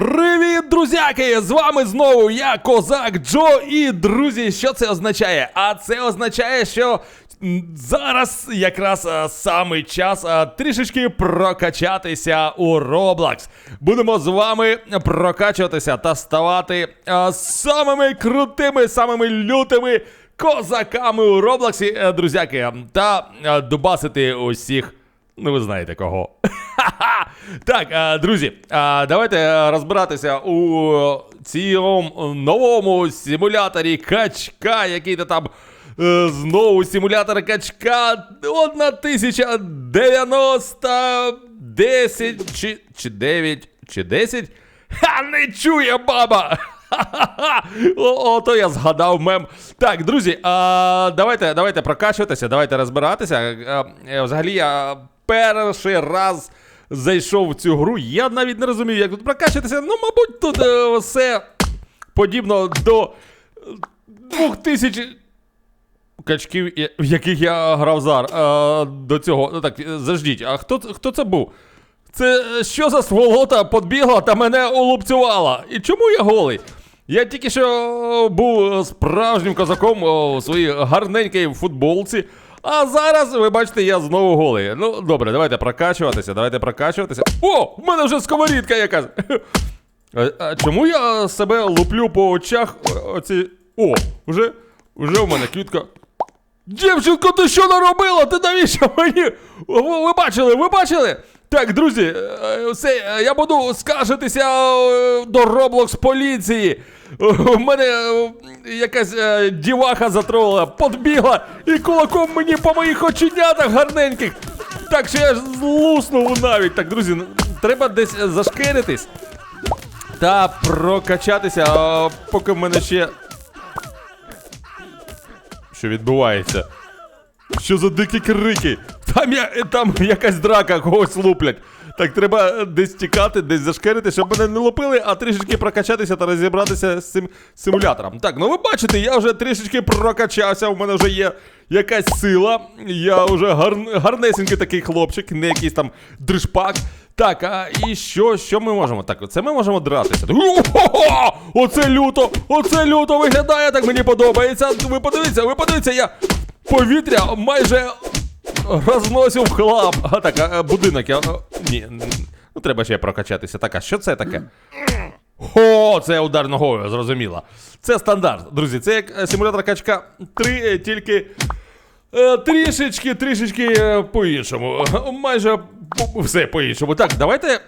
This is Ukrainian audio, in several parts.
Привіт, друзяки! З вами знову я, Козак Джо. І друзі, що це означає? А це означає, що зараз якраз а, самий час а, трішечки прокачатися у Roblox. Будемо з вами прокачуватися та ставати а, самими крутими, самими лютими козаками у Роблоксі, е, друзяки, та а, дубасити усіх. Ну, ви знаєте кого. Так, е, друзі, е, давайте е, розбиратися у цьому новому симуляторі качка, який то там знову симулятор качка 1090, 10 чи, чи 9 чи 10. Ха, не чує баба! Ха-ха-ха! Ото я згадав мем. Так, друзі, а, давайте, давайте прокачуватися, давайте розбиратися. А, взагалі, я перший раз зайшов в цю гру. Я навіть не розумів, як тут прокачуватися. Ну, мабуть, тут е, все подібно до 2000 качків, в яких я грав зар. А, до цього. Ну так, е, заждіть, а хто, хто це був? Це е, що за сволота подбігла та мене улупцювала? І чому я голий? Я тільки що був справжнім козаком у своїй гарненькій футболці. А зараз, ви бачите, я знову голий. Ну, добре, давайте прокачуватися, давайте прокачуватися. О, в мене вже сковорідка якась. А, а чому я себе луплю по очах? Оці. О, вже, вже у мене квітка. Дівчинко, ти що наробила? Ти навіщо мені? Ви, бачили, ви бачили? Так, друзі, е, все, е, я буду скаржитися е, до Roblox поліції. У мене е, якась е, діваха затролила, подбігла і кулаком мені по моїх оченятах гарненьких. Так що я ж злуснув навіть. Так, друзі, треба десь е, зашкеритись та прокачатися, а, поки в мене ще що відбувається? Що за дикі крики? Там я там якась драка когось луплять. Так треба десь тікати, десь зашкерити, щоб мене не лупили, а трішечки прокачатися та розібратися з цим симулятором. Так, ну ви бачите, я вже трішечки прокачався, у мене вже є якась сила. Я вже гар... гарнесенький такий хлопчик, не якийсь там дришпак. Так, а і що, що ми можемо? Так, це ми можемо дратися. Оце люто! Оце люто виглядає, так мені подобається. Ви подивіться, ви подивіться, я повітря майже розносив хлам. А так, а, будинок, я. Ні, ну треба ще прокачатися. Так, а що це таке? О, це удар ногою, зрозуміло. Це стандарт, друзі. Це як е, симулятор качка 3, е, тільки е, трішечки, трішечки по-іншому. Майже все по-іншому. Так, давайте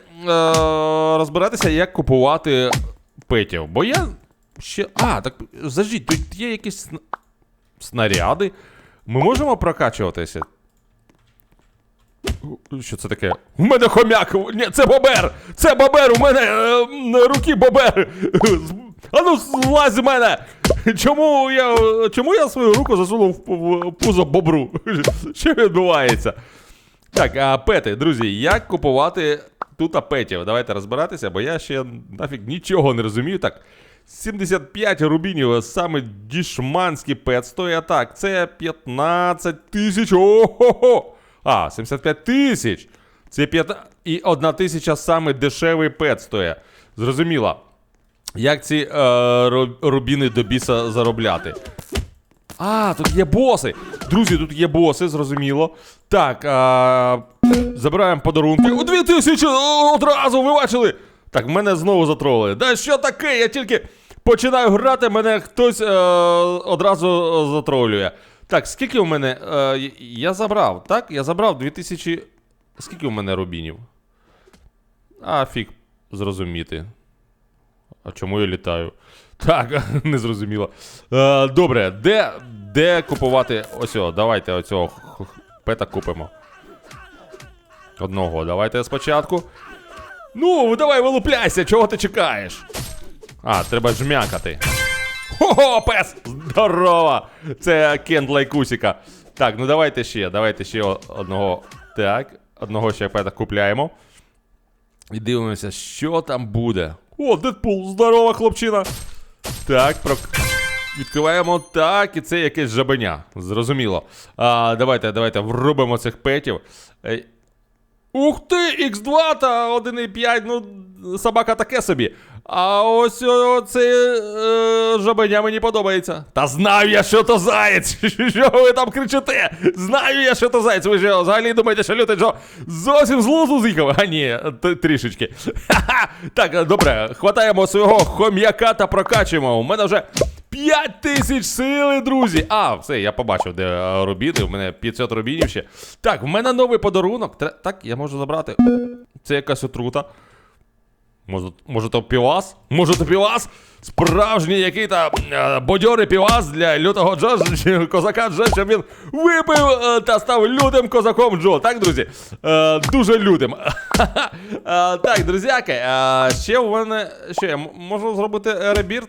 розбиратися, як купувати петів. Бо я ще. А, так заждіть, тут є якісь снаряди. Ми можемо прокачуватися? Що це таке? У мене хомяк! Ні, це бобер! Це бобер! У мене е, руки бобер! Ану, злазь з мене! Чому я, чому я свою руку засунув в пу- в пузо бобру? Що відбувається? Так, а пети, друзі, як купувати тут петів? Давайте розбиратися, бо я ще нафіг нічого не розумію. Так, 75 рубінів, саме дішманський пет стоїть. Так, це 15 тисяч. Ого-го! А, 75 тисяч. Це 5... І 1 тисяча саме дешевий пет стоїть. Зрозуміло. Як ці е, рубіни до біса заробляти? А, тут є боси. Друзі, тут є боси, зрозуміло. Так, а, забираємо подарунки. У 2000 одразу, ви бачили? Так, мене знову затролили. Да що таке? Я тільки починаю грати, мене хтось е, одразу затролює. Так, скільки у мене. Е, я забрав, так? Я забрав 2000. Скільки у мене рубінів? А, фіг зрозуміти. А чому я літаю? Так, не зрозуміло. Е, добре, де, де купувати. Ось, о, давайте оцього пета купимо. Одного, давайте спочатку. Ну, давай вилупляйся, чого ти чекаєш? А, треба жмякати. Хо-хо, пес! Здорово! Це Кент Лайкусіка. Так, ну давайте ще, давайте ще одного. Так, одного ще пета купляємо. І дивимося, що там буде. О, Дедпул, здорова хлопчина. Так, про... відкриваємо так, і це якесь жабеня. Зрозуміло. А, давайте, давайте врубимо цих петів. Ух ти, Х2 та 1,5, ну, собака таке собі. А ось оце е, жабеня мені подобається. Та знаю я, що то заєць. Що ви там кричите? Знаю я, що то заєць. Ви що, взагалі думаєте, що лютий Джо зовсім з глузду з'їхав? А ні, трішечки. Ха-ха. Так, добре, хватаємо свого хом'яка та прокачуємо. У мене вже 5 тисяч сили, друзі. А, все, я побачив, де е, рубіни. У мене 500 рубінів ще. Так, в мене новий подарунок. Так, я можу забрати. Це якась отрута. Може, може то півас? Може то півас? Справжній який то е, бадьорий півас для лютого Джо, козака Джо, щоб він випив е, та став лютим козаком Джо. Так, друзі? Дуже лютим. Так, друзяки, ще у мене. Що я можу зробити ребірт?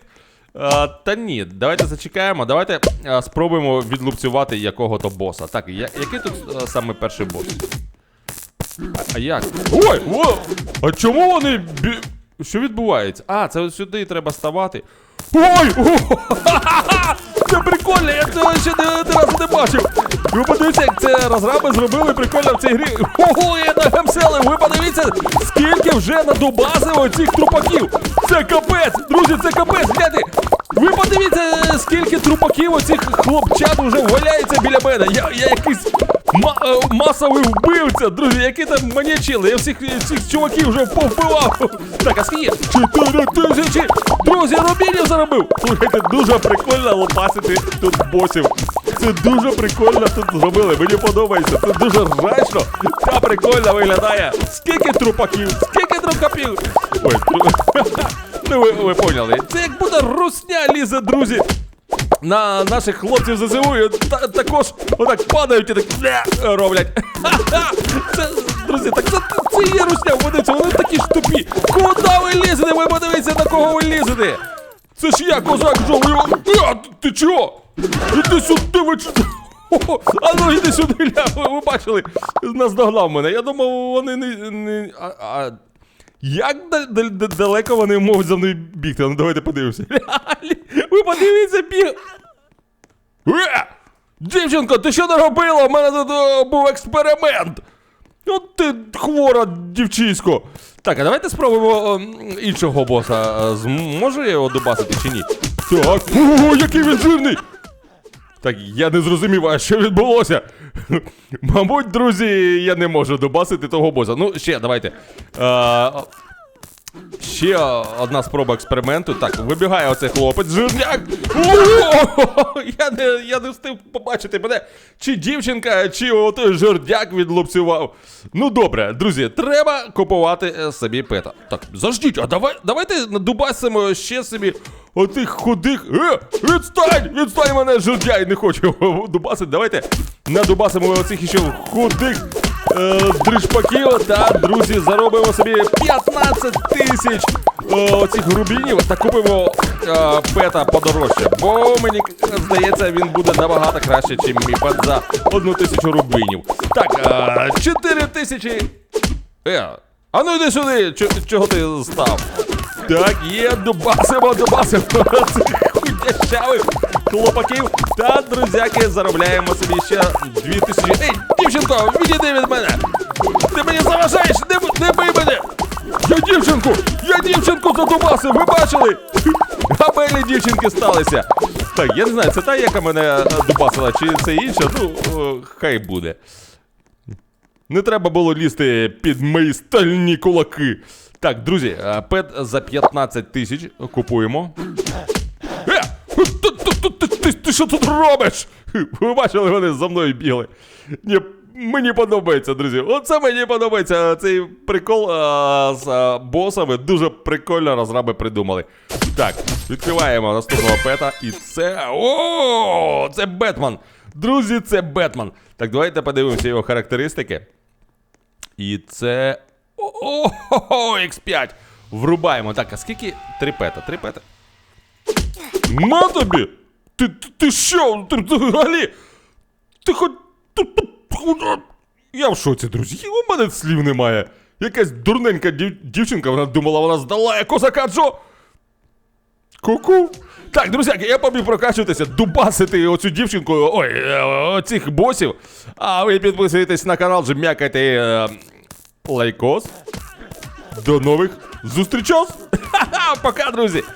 Е, та ні, давайте зачекаємо, давайте е, спробуємо відлупцювати якого-то боса. Так, я, який тут е, саме перший бос? А як? Ой! О! А чому вони. Бі... Що відбувається? А, це сюди треба ставати. Ой! О! Це прикольно, я цього ще не, не разу не бачив. Ви подивіться, як це розраби зробили прикольно в цій грі. Ого, я нагемселив! Ви подивіться, скільки вже надубазило цих трупаків. Це капець! Друзі, це капець! Гляньте! Подивіться, оцих хлопчат вже валяється біля мене. Я, я якийсь ма- е, масовий вбивця, друзі, які там манячили. Я всіх цих чуваків вже повбивав. Так, а скільки? Чотири тисячі! Друзі, рубінів заробив! Слухайте, дуже прикольно лопасити тут босів. Це дуже прикольно тут зробили. Мені подобається. Це дуже рачно та прикольно виглядає. Скільки трупаків, скільки трупаків. Ой, тру- ну ви, ви поняли. Це як буде русня лізе, друзі на наших хлопців ЗСУ і та, також отак падають і так «Бля!» роблять. Це, друзі, так це, це є русня, вони, вони такі ж тупі. Куди ви лізете? Ви подивіться, на кого ви лізете. Це ж я, козак. А, ти чого? Іди сюди, ви ч- А ну іди сюди, ля, ви, бачили, наздогнав мене. Я думав, вони не. не а, а, як да- да- да- далеко вони можуть за мною бігти? Ну давайте подивимося. Ви подивіться, біг. Е! Дівчинко, ти що наробила? У мене тут е, був експеримент. От ти хвора дівчисько. Так, а давайте спробуємо ем, іншого боса. Е, Зможе я його добасити чи ні? Так. Ого, який він жирний! Так, я не зрозумів, а що відбулося? Мабуть, друзі, я не можу добасити того боса. Ну, ще, давайте. Е, Ще одна спроба експерименту. Так, вибігає оцей хлопець, жирняк. Я не, я не встиг побачити мене, чи дівчинка, чи отой жирняк відлупцював. Ну добре, друзі, треба купувати е, собі пета. Так, заждіть, а давай, давайте надубасимо ще собі отих худих. Е, відстань! Відстань мене, жирдяй, не хочу дубасити. Давайте надубасимо оцих ще худих е, дрижпаків та, друзі, заробимо собі 15 тисяч е, оцих рубінів та купимо е, пета подорожче. Бо мені здається, він буде набагато краще, ніж мій пет за одну тисячу рубінів. Так, е, 4 тисячі. Е, а ну йди сюди, Чо- чого ти став? Так, є, дубасимо, дубасимо цих худящавих хлопаків. Та, друзяки, заробляємо собі ще 2000. Ей, дівчинко, відійди від мене! Ти мені заважаєш! Не, не бий мене! Я дівчинку! Я дівчинку задубасив, ви бачили? Габелі дівчинки сталися. Так, я не знаю, це та, яка мене е, дубасила, чи це інша, ну, о, хай буде. Не треба було лізти під мої стальні кулаки. Так, друзі, е, пет за 15 тисяч купуємо. Е! Що тут робиш? Ви бачили, вони за мною бігли. Ні, мені подобається, друзі. Оце мені подобається. Цей прикол а, з а, босами. Дуже прикольно розраби придумали. Так, відкриваємо наступного пета. І це. О! Це Бетмен! Друзі, це Бетмен. Так, давайте подивимося його характеристики. І це. О-о-о, X5. Врубаємо. Так, а скільки? Три пета, три пета. На тобі! Ти, ти, що? Ти, взагалі? Ти хоч. Я в шоці, друзі. У мене слів немає. Якась дурненька дів, дівчинка, вона думала, вона здала козака Джо. Ку-ку. Так, друзяки, я побіг прокачуватися, дубасити оцю дівчинку, ой, е, оцих босів. А ви підписуєтесь на канал, жмякайте е, лайкос. До нових зустрічос. Ха-ха, пока, друзі.